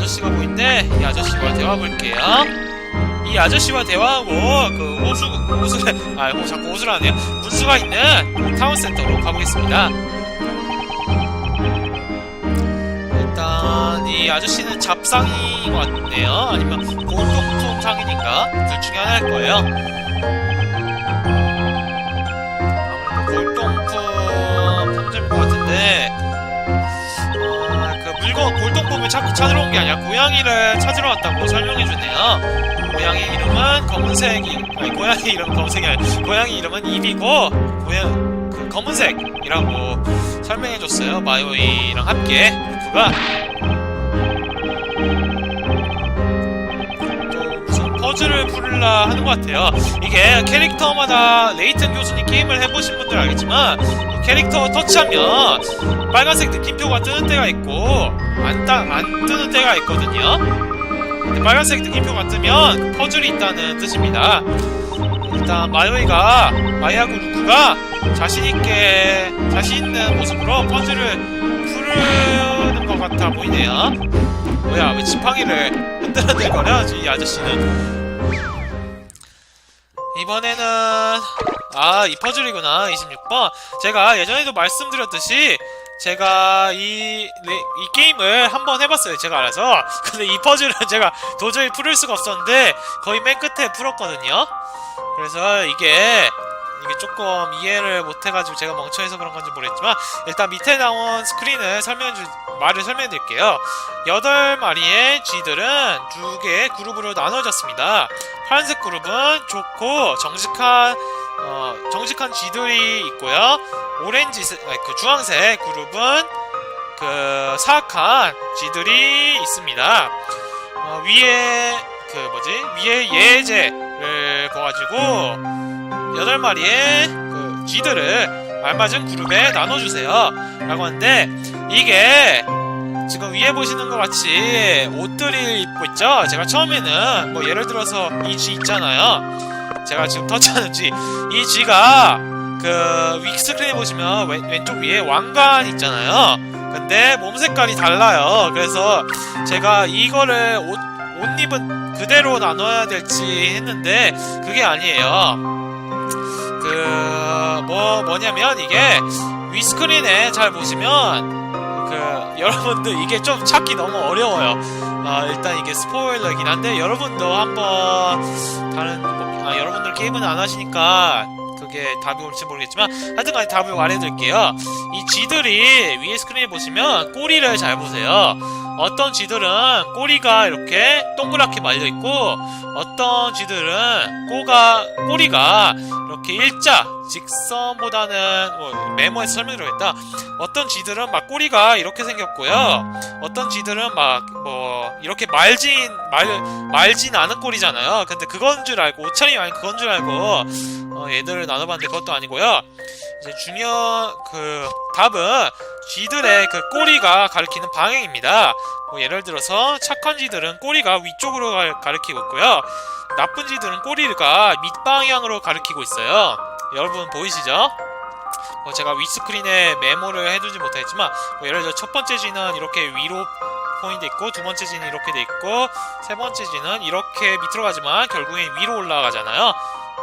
아저씨가 보이는데 이 아저씨와 대화 볼게요. 이 아저씨와 대화하고 그 호수 호수래 아 호, 자꾸 호수를 하네요. 분수가 있는 타운센터로 가보겠습니다. 일단 이 아저씨는 잡상인 것 같네요. 아니면 상인인가 둘 중에 하나일 거예요. 찾, 찾으러 온 게 아니라 고양이를 찾으러 왔다고 설명해 주네요. 고양이 이름은 검은색이 아니 고양이 이름 검은색이 아니 고양이 이름은 입이고 고양 그 검은색이라고 설명해 줬어요. 마요이랑 함께 루크가 퍼즐을 풀라 하는 것 같아요. 이게 캐릭터마다 레이튼 교수님 게임을 해보신 분들 알겠지만 이 캐릭터 터치하면 빨간색 느낌표가 뜨는 때가 있고 안, 따, 안 뜨는 때가 있거든요. 근데 빨간색 느낌표가 뜨면 그 퍼즐이 있다는 뜻입니다. 일단 마요이가 마이하고 루크가 자신 있게 자신 있는 모습으로 퍼즐을 푸는 것 같아 보이네요. 뭐야 왜 지팡이를 흔들흔들거려 이 아저씨는 이번에는 아 이 퍼즐이구나 26번 제가 예전에도 말씀드렸듯이 제가 이, 네, 이 게임을 한번 해봤어요 제가 알아서 근데 이 퍼즐은 제가 도저히 풀을 수가 없었는데 거의 맨 끝에 풀었거든요 그래서 이게 이게 조금 이해를 못해가지고 제가 멍청해서 그런 건지 모르겠지만 일단 밑에 나온 스크린을 설명해 줄 말을 설명해 드릴게요. 여덟 마리의 쥐들은 두 개의 그룹으로 나눠졌습니다. 파란색 그룹은 좋고 정직한 어, 정직한 쥐들이 있고요. 오렌지 그 주황색 그룹은 그 사악한 쥐들이 있습니다. 어, 위에 그 뭐지 위에 예제를 보가지고 여덟 마리의 그 쥐들을 알맞은 그룹에 나눠주세요. 라고 하는데, 이게 지금 위에 보시는 것 같이 옷들을 입고 있죠? 제가 처음에는 뭐 예를 들어서 이 쥐 있잖아요. 제가 지금 터치하는 쥐. 이 쥐가 그 윅스크린에 보시면 왼, 왼쪽 위에 왕관 있잖아요. 근데 몸 색깔이 달라요. 그래서 제가 이거를 옷, 옷 입은 그대로 나눠야 될지 했는데 그게 아니에요. 그, 뭐, 뭐냐면, 이게, 위스크린에 잘 보시면, 그, 여러분들, 이게 좀 찾기 너무 어려워요. 아, 일단 이게 스포일러이긴 한데, 여러분도 한번, 다른, 뭐, 아, 여러분들 게임은 안 하시니까, 그게 답이 올지 모르겠지만, 하여튼간에 답을 말해드릴게요. 이 쥐들이 위에 스크린에 보시면, 꼬리를 잘 보세요. 어떤 쥐들은 꼬리가 이렇게 동그랗게 말려있고, 어떤 쥐들은 꼬가, 꼬리가 이렇게 일자 직선보다는 뭐 메모에서 설명드리겠다 어떤 쥐들은 막 꼬리가 이렇게 생겼고요 어떤 쥐들은 막 뭐 이렇게 말진 말 말진 않은 꼬리잖아요 근데 그건 줄 알고 옷차림이 아닌 그건 줄 알고 어, 얘들을 나 눠봤는데 그것도 아니고요 이제 중요 그 답은 쥐들의 그 꼬리가 가리키는 방향입니다 뭐 예를 들어서 착한 쥐들은 꼬리가 위쪽으로 가- 가리키고 있고요 나쁜 쥐들은 꼬리가 밑방향으로 가리키고 있어요. 여러분 보이시죠? 뭐 제가 위스크린에 메모를 해두지 못했지만 뭐 예를 들어 첫 번째 쥐는 이렇게 위로 포인트 있고 두 번째 쥐는 이렇게 돼 있고 세 번째 쥐는 이렇게 밑으로 가지만 결국엔 위로 올라가잖아요.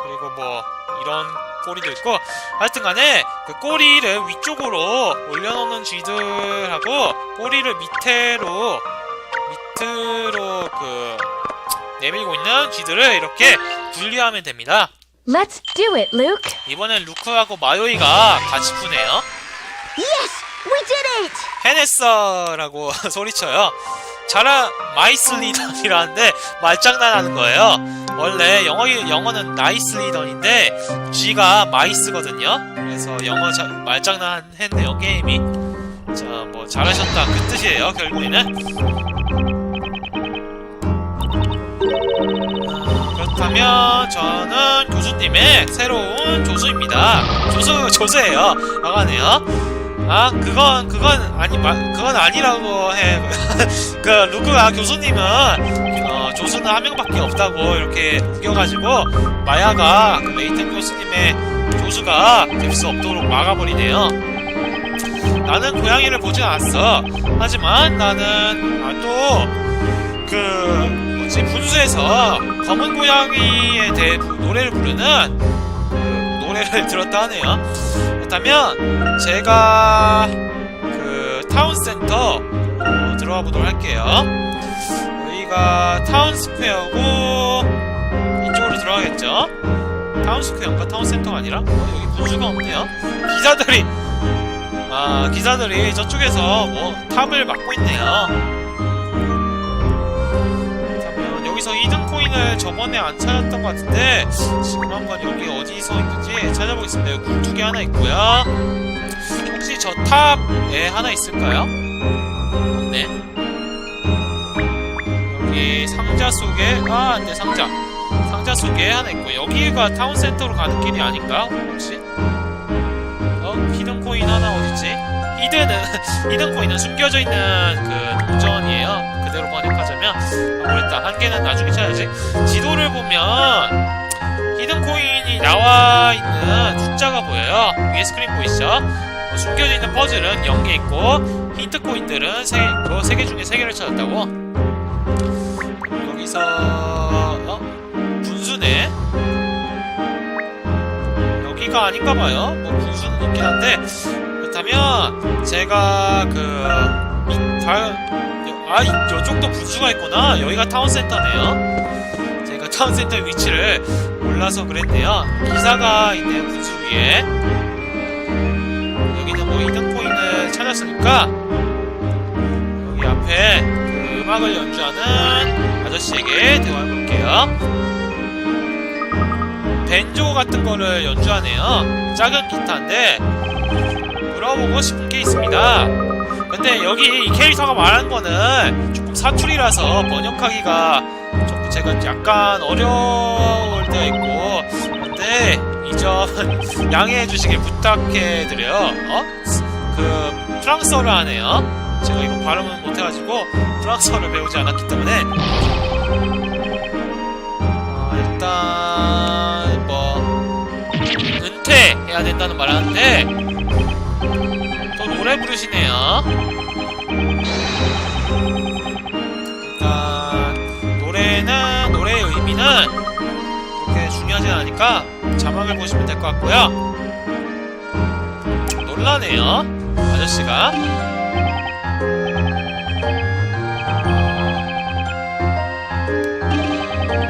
그리고 뭐 이런 꼬리도 있고 하여튼 간에 그 꼬리를 위쪽으로 올려놓는 쥐들하고 꼬리를 밑으로 밑으로 그 내밀고 있는 쥐들을 이렇게 분리하면 됩니다. Let's do it, Luke. 이번엔 루크하고 마요이가 같이 푸네요. Yes, we did it! 해냈어 라고 소리쳐요. 자라 마이슬리던이라는데 말장난하는 거예요. 원래 영어 영어는 나이슬리던인데 G가 마이스거든요. 그래서 영어 자, 말장난 했네요 게임이. 자 뭐 잘하셨다 그 뜻이에요 결국에는. 아, 그렇다면 저는 교수님의 새로운 조수입니다. 조수 조수예요. 나가네요. 아 그건 그건 아니 마, 그건 아니라고 해. 그 루크가 교수님은 어, 조수는 한 명밖에 없다고 이렇게 우겨가지고 마야가 그 레이튼 교수님의 조수가 될 수 없도록 막아버리네요. 나는 고양이를 보지 않았어. 하지만 나는 아, 또그 뭐지 분수에서 검은 고양이에 대해 부- 노래를 부르는 그 노래를 들었다 하네요. 그렇다면 제가 그 타운센터 어, 들어가 보도록 할게요. 여기가 타운스퀘어고 이쪽으로 들어가겠죠? 타운스퀘어인가 타운센터가 아니라? 어, 여기 분수가 없네요. 기사들이 아 기사들이 저쪽에서 뭐 탑을 막고 있네요. 여기서 2등 코 인을 저번에 안 찾았던 것 같은데 지금 한번 여기 어디서 있는지 찾아보겠습니다. 굴뚝이 하나 있고요. 혹시 저 탑에 하나 있을까요? 네. 여기 상자 속에 아, 안돼 상자. 상자 속에 하나 있고 여기가 타운센터로 가는 길이 아닌가? 혹시? 어? 히든 코인 하나 어딨지? 히든은 히든 코인은 숨겨져 있는 그 동전이에요. 그대로 번역하자면 아, 모르겠다. 한 개는 나중에 찾아야지. 지도를 보면 히든 코인이 나와 있는 숫자가 보여요. 위에 스크린 보이시죠? 어, 숨겨져 있는 퍼즐은 0개 있고 힌트 코인들은 3개 있고 3개 중에 3개를 찾았다고. 여기서 어? 분수네. 여기가 아닌가 봐요. 뭐 분수는 있긴 한데 그렇다면 제가 그 이- 다, 아 이- 이쪽도 분수가 있구나. 여기가 타운센터네요. 제가 타운센터의 위치를 몰라서 그랬네요. 기사가 있네요. 분수 위에. 여기는 뭐 이등 코인을 찾았으니까 여기 앞에 그 음악을 연주하는 아저씨에게 대화해볼게요. 벤조 같은 거를 연주하네요. 작은 기타인데 물어보고 싶은 게 있습니다. 근데 여기 이 캐릭터가 말하는 거는 조금 사투리라서 번역하기가 조금 제가 약간 어려울 때가 있고 근데 이 점 양해해 주시길 부탁해 드려요. 어? 그 프랑스어를 하네요. 제가 이거 발음은 못해가지고 프랑스어를 배우지 않았기 때문에 어, 일단 뭐 은퇴해야 된다는 말 하는데 또 노래 부르시네요. 일단 노래는 노래의 의미는 그렇게 중요하진 않으니까 자막을 보시면 될 것 같고요. 놀라네요, 아저씨가.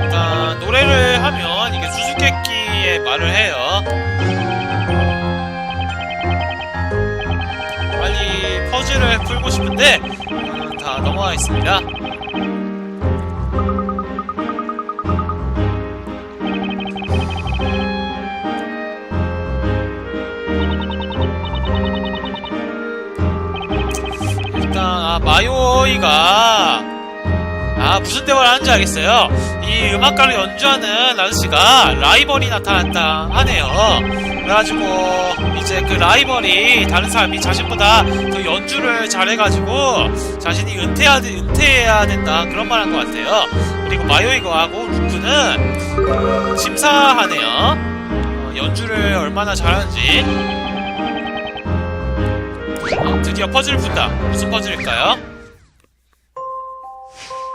일단 노래를 하면 이게 수수께끼의 말을 해요. 퍼즐을 풀고 싶은데 이거는 다 넘어가 있습니다. 일단 아 마요이가 아 무슨 대화를 하는지 알겠어요. 이 음악가를 연주하는 아저씨가 라이벌이 나타났다 하네요. 그래가지고 이제 그 라이벌이 다른 사람이 자신보다 더 연주를 잘해가지고 자신이 은퇴해야, 돼- 은퇴해야 된다 그런 말 한 것 같아요. 그리고 마요이거하고 루크는 그 심사하네요. 어, 연주를 얼마나 잘하는지. 어, 드디어 퍼즐을 푼다. 무슨 퍼즐일까요?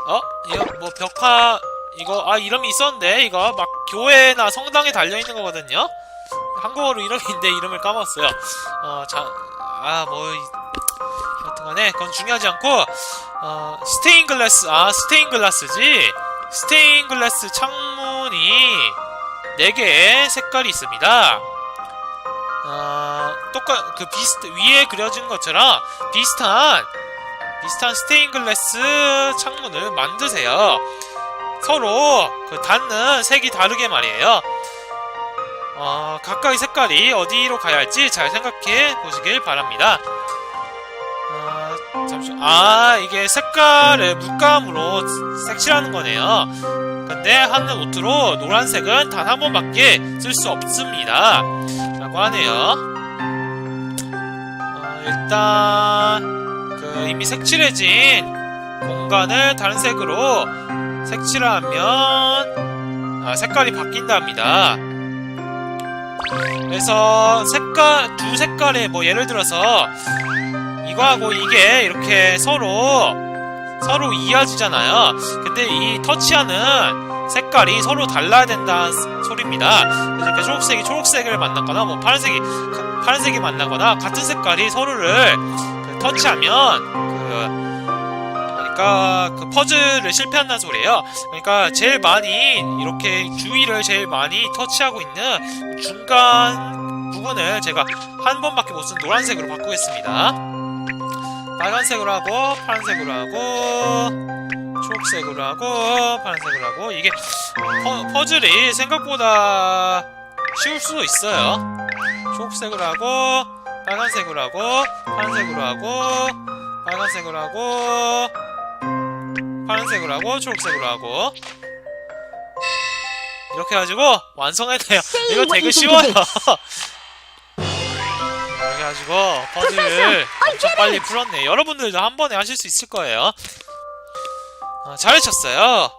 어? 이거 뭐 벽화 이거 아 이름이 있었는데 이거 막 교회나 성당에 달려 있는 거거든요. 한국어로 이름이 있는데 이름을 까먹었어요. 어 자 아 뭐 여튼간에 그건 중요하지 않고 어 스테인 글라스 아 스테인 글라스지 스테인 글라스 창문이 4개의 색깔이 있습니다. 어, 똑같 그 비슷 위에 그려진 것처럼 비슷한 비슷한 스테인글라스 창문을 만드세요. 서로 그 닿는 색이 다르게 말이에요. 어, 각각의 색깔이 어디로 가야 할지 잘 생각해 보시길 바랍니다. 어, 잠시 아 이게 색깔을 물감으로 색칠하는 거네요. 근데 하는 노트로 노란색은 단 한 번밖에 쓸 수 없습니다. 라고 하네요. 어, 일단 그 이미 색칠해진 공간을 다른 색으로 색칠하면 아, 색깔이 바뀐답니다. 그래서 색깔 두 색깔의 뭐 예를 들어서 이거하고 이게 이렇게 서로 서로 이어지잖아요. 근데 이 터치하는 색깔이 서로 달라야 된다는 스- 소리입니다. 이렇게 초록색이 초록색을 만나거나 뭐 파란색이 가- 파란색이 만나거나 같은 색깔이 서로를 그 터치하면 그 그러니까 그 퍼즐을 실패한다는 소리예요. 그러니까 제일 많이 이렇게 주위를 제일 많이 터치하고 있는 중간 부분을 제가 한 번밖에 못 쓴 노란색으로 바꾸겠습니다. 빨간색으로 하고 파란색으로 하고 초록색으로 하고 파란색으로 하고 이게 퍼, 퍼즐이 생각보다 쉬울 수도 있어요. 초록색으로 하고 빨간색으로 하고 파란색으로 하고 빨간색으로 하고 파란색으로 하고 초록색으로 하고 이렇게 해가지고. Say 이거 되게 쉬워요. 이렇게 해가지고 퍼즐을 엄청 빨리 풀었네. 여러분들도 한 번에 하실 수 있을 거예요. 어, 잘하셨어요.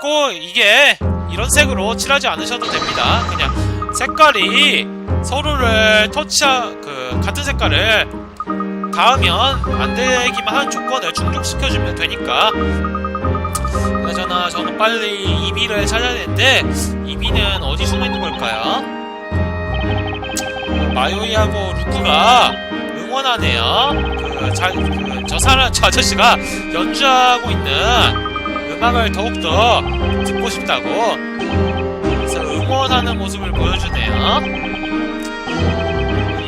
꼭 이게 이런 색으로 칠하지 않으셔도 됩니다. 그냥 색깔이 서로를 터치하 그 같은 색깔을 닿으면 안 되기만 한 조건을 충족시켜주면 되니까. 그나저나 저는 빨리 이비를 찾아야 되는데 이비는 어디 숨어 있는 걸까요? 마요이하고 루크가 응원하네요. 그, 자, 그, 저 사람, 저 아저씨가 연주하고 있는 음악을 더욱더 듣고 싶다고. 그래서 응원하는 모습을 보여주네요.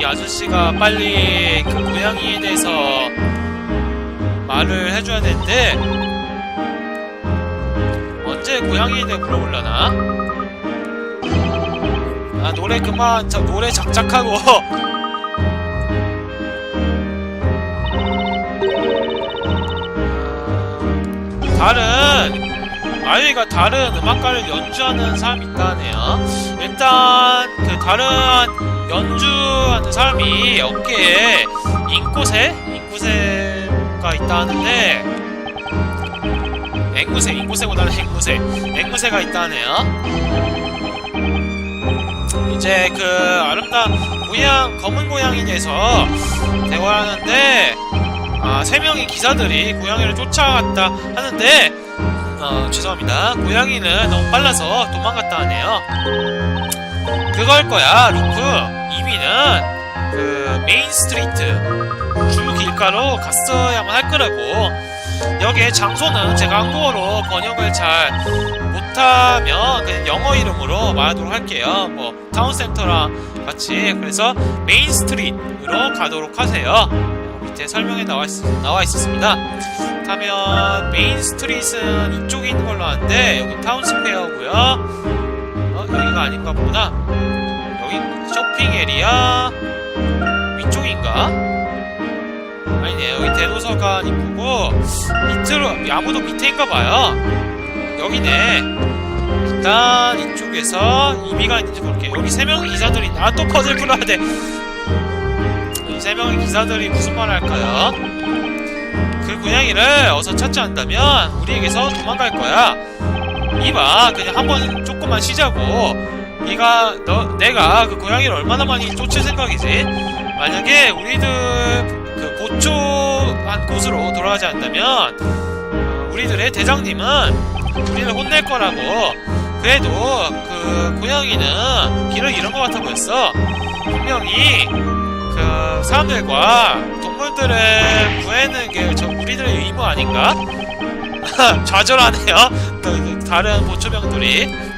이 아저씨가 빨리 그 고양이에 대해서 말을 해줘야 되는데, 언제 고양이에 대해 물어보려나? 아 노래 그만 저 노래 작작하고 다른 아이가 다른 음악가를 연주하는 사람이 있다네요. 일단 그 다른 연주하는 사람이 어깨에 인꼬새 인꼬새가 있다는데 앵무새 인꼬새보다는 앵무새 앵무새가 있다네요. 이제 그 아름다운 고양 검은 고양이에 대해서 대화하는데 아, 세 명의 기사들이 고양이를 쫓아갔다 하는데 어, 죄송합니다. 고양이는 너무 빨라서 도망갔다 하네요. 그걸 거야, 루크. 이미는 그 메인 스트리트 주 길가로 갔어야만 할 거라고. 여기에 장소는 제가 한국어로 번역을 잘 못하면 그냥 영어 이름으로 말하도록 할게요. 뭐 타운센터랑 같이 그래서 메인 스트리트로 가도록 하세요. 밑에 설명에 나와, 있, 나와 있었습니다. 가면 메인 스트리트는 이쪽에 있는 걸로 아는데 여기 타운 스퀘어고요. 어 여기가 아닌가 보구나. 여기 쇼핑 에리아 위쪽인가? 아니네 여기 대도서관 이쁘고 밑으로 아무도 밑에인가 봐요. 여기네. 일단 이쪽에서 이미가 있는지 볼게요. 여기 세 명의 기사들이 아또 퍼즐 풀어야 돼. 이 세 명의 기사들이 무슨 말 할까요? 그 고양이를 어서 찾지 않다면 우리에게서 도망갈 거야. 이봐, 그냥 한번 조금만 쉬자고. 네가 너 내가 그 고양이를 얼마나 많이 쫓을 생각이지? 만약에 우리들 그 보초한 곳으로 돌아가지 않다면 어, 우리들의 대장님은 우리를 혼낼 거라고. 그래도 그 고양이는 길을 잃은 것 같아 보였어. 분명히 그 사람들과 동물들을 구해내는 게 저 우리들의 의무 아닌가? 좌절하네요. 그, 그 다른 보초병들이.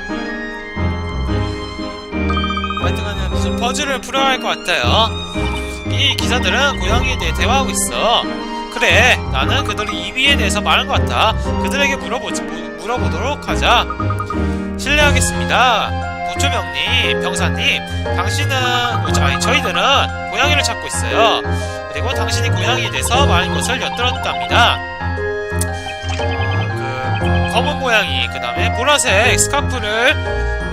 무슨 퍼즐을 풀어야 할 것 같아요. 이 기사들은 고양이에 대해 대화하고 있어. 그래, 나는 그들의 이위에 대해서 말한 것 같아. 그들에게 물어보지, 무- 물어보도록 하자. 실례하겠습니다. 보초병님, 병사님, 당신은, 아니, 저희들은 고양이를 찾고 있어요. 그리고 당신이 고양이에 대해서 많은 것을 엿들었답니다. 고양이, 그 다음에 보라색 스카프를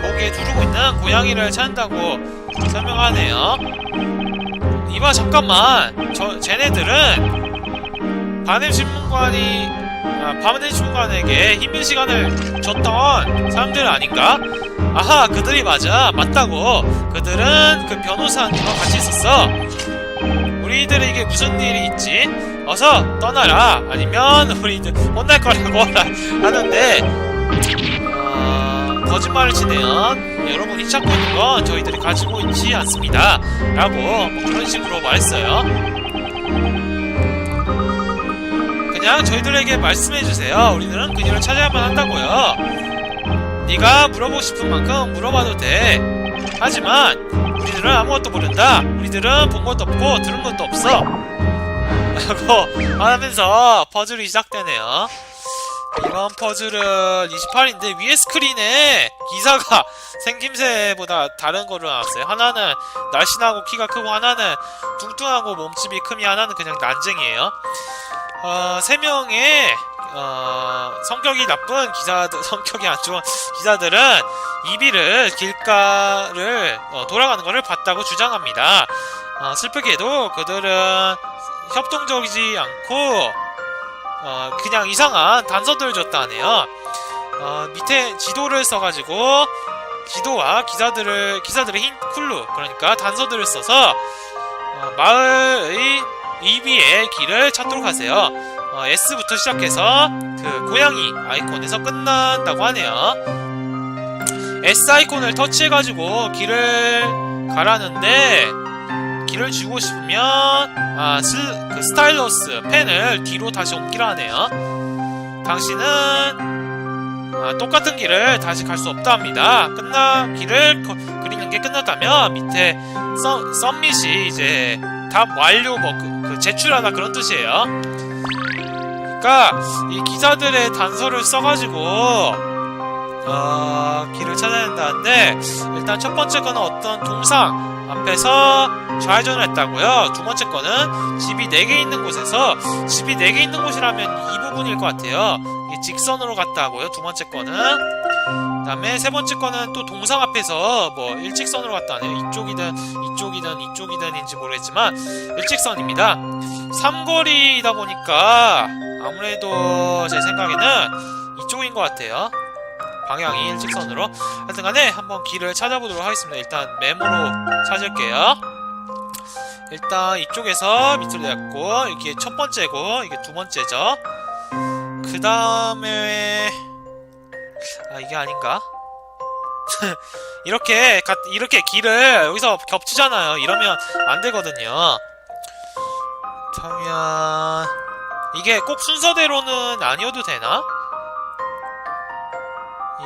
목에 두르고 있는 고양이를 찾는다고 설명하네요. 이봐, 잠깐만. 저, 쟤네들은 바넴 신문관이, 아, 바넴 신문관에게 힘든 시간을 줬던 사람들 아닌가? 아하, 그들이 맞아. 맞다고. 그들은 그 변호사님과 같이 있었어. 우리들에게 무슨 일이 있지? 어서 떠나라. 아니면 우리들 혼날 거라고 하는데 어, 거짓말을 치면 여러분이 찾고 있는 건 저희들이 가지고 있지 않습니다. 라고 뭐 그런 식으로 말했어요. 그냥 저희들에게 말씀해주세요. 우리들은 그녀를 찾아야만 한다고요. 네가 물어보고 싶은 만큼 물어봐도 돼. 하지만 우리들은 아무것도 모른다. 우리들은 본 것도 없고 들은 것도 없어. 라고 하면서 퍼즐이 시작되네요 이번 퍼즐은 28인데 위에 스크린에 기사가 생김새보다 다른 거로 나왔어요. 하나는 날씬하고 키가 크고 하나는 뚱뚱하고 몸집이 크미 하나는 그냥 난쟁이에요. 어, 세 명의 어, 성격이 나쁜 기사들, 성격이 안 좋은 기사들은 이비를 길가를 어, 돌아가는 것을 봤다고 주장합니다. 어, 슬프게도 그들은 협동적이지 않고 어, 그냥 이상한 단서들을 줬다네요. 어, 밑에 지도를 써가지고 지도와 기사들을 기사들의 힌 쿨루 그러니까 단서들을 써서 어, 마을의 이비의 길을 찾도록 하세요. 어, S부터 시작해서 그 고양이 아이콘에서 끝난다고 하네요. S 아이콘을 터치해가지고 길을 가라는데 길을 주고 싶으면 아, 스, 그 스타일러스 펜을 뒤로 다시 옮기라 하네요. 당신은 아, 똑같은 길을 다시 갈 수 없다 합니다. 끝나 길을 거- 그리는 게 끝났다면 밑에 썸, 썸밋이 이제 답 완료 뭐 그, 그 제출하다 그런 뜻이에요. 그러니까 이 기사들의 단서를 써가지고 어, 길을 찾아야 된다는데 일단 첫 번째 거는 어떤 동상 앞에서 좌회전을 했다고요. 두 번째 거는 집이 4개 있는 곳에서 집이 4개 있는 곳이라면 이 부분일 것 같아요. 직선으로 갔다고요. 두 번째 거는 그 다음에 세 번째 거는 또 동상 앞에서 뭐 일직선으로 갔다네요. 이쪽이든 이쪽이든 이쪽이든인지 모르겠지만 일직선입니다. 삼거리이다 보니까 아무래도 제 생각에는 이쪽인 것 같아요. 방향이 일직선으로 하여튼 간에 한번 길을 찾아보도록 하겠습니다. 일단 메모로 찾을게요. 일단 이쪽에서 밑으로 내렸고 이게 첫 번째고 이게 두 번째죠. 그 다음에 아 이게 아닌가? 이렇게 가, 이렇게 길을 여기서 겹치잖아요. 이러면 안 되거든요. 그러면 이게 꼭 순서대로는 아니어도 되나?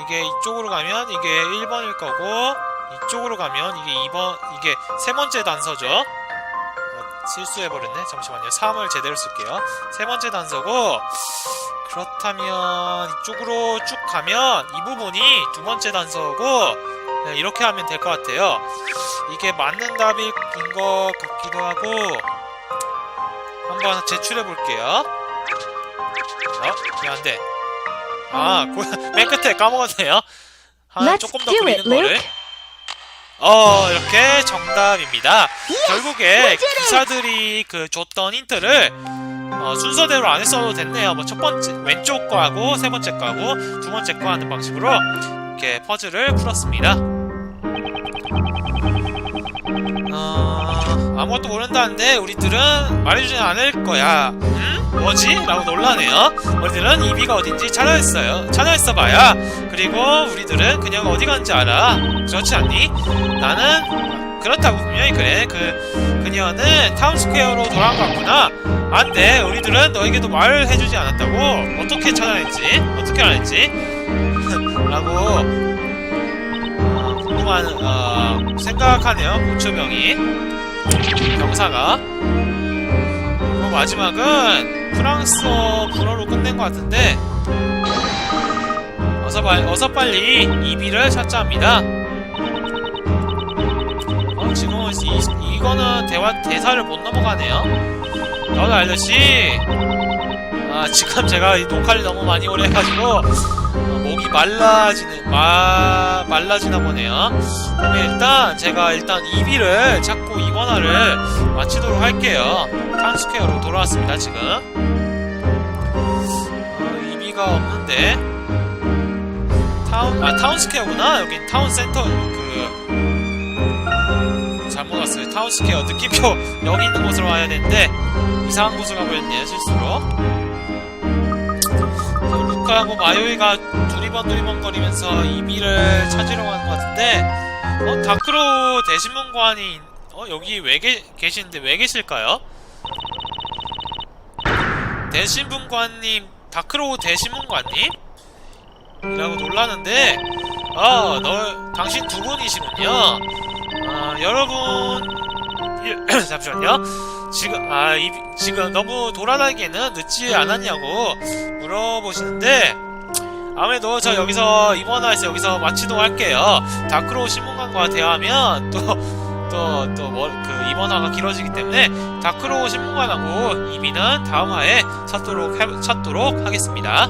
이게 이쪽으로 가면 이게 1번일 거고 이쪽으로 가면 이게 2번 이게 세 번째 단서죠. 어, 실수해버렸네. 잠시만요. 3을 제대로 쓸게요. 세 번째 단서고 그렇다면 이쪽으로 쭉 가면 이 부분이 두 번째 단서고 네, 이렇게 하면 될 것 같아요. 이게 맞는 답인 것 같기도 하고 한번 제출해 볼게요. 어? 이게 안 돼. 아, 고- 맨 끝에 까먹었네요. 한 Let's 조금 더 그리는 거를. 어, 이렇게 정답입니다. 결국에! 기사들이 그 줬던 힌트를 어, 순서대로 안 했어도 됐네요. 뭐 첫 번째 왼쪽 거 하고 세 번째 거 하고 두 번째 거 하는 방식으로 이렇게 퍼즐을 풀었습니다. 어, 아무것도 모른다는데 우리들은 말해주지 않을 거야. 음? 뭐지? 라고 놀라네요. 우리들은 이비가 어딘지 찾아냈어요. 찾아냈어봐야. 그리고 우리들은 그녀가 어디 간지 알아. 그렇지 않니? 나는 그렇다고 분명히 그래. 그 그녀는 타운스퀘어로 돌아간 것 같구나. 안 돼. 우리들은 너에게도 말을 해주지 않았다고. 어떻게 찾아냈지? 어떻게 알았지? 라고 어, 궁금한 어, 생각하네요. 고초병이 병사가. 그리고 마지막은 프랑스어 불어로 끝낸 것 같은데 어서, 발, 어서 빨리 이비를 찾자 합니다. 어, 지금은 이, 이거는 대화, 대사를 못 넘어가네요. 너도 알듯이, 아, 지금 제가 이 녹화를 너무 많이 오래 해가지고, 어, 목이 말라지는, 마, 말라지나 보네요. 그러면 일단, 제가 일단 이비를 찾고 이번화를 마치도록 할게요. 타운스퀘어로 돌아왔습니다, 지금. 어, 이비가 없는데. 타운, 아, 타운스퀘어구나. 여긴 타운센터, 그, 잘못 왔어요. 타운스퀘어 느낌표 여기 있는 곳으로 와야 되는데 이상한 곳을 가버렸네요 실수로. 그 루카하고 마요이가 두리번 두리번 거리면서 이비를 찾으려고 하는 것 같은데 어 다크로 대신문관이 어 여기 왜 계, 계시는데 왜 계실까요? 대신문관님 다크로 대신문관님? 이라고 놀라는데 아, 너 당신 두 분이시군요. 아, 여러분 일- 잠시만요. 지금 아, 이, 지금 너무 돌아다니기에는 늦지 않았냐고 물어보시는데 아무래도 저 여기서 이번화에서 여기서 마치도록 할게요. 다크로 신문관과 대화하면 또 또 또 뭐그 이번화가 길어지기 때문에 다크로 신문관하고 이비는 다음 화에 찾도록 해- 찾도록 하겠습니다.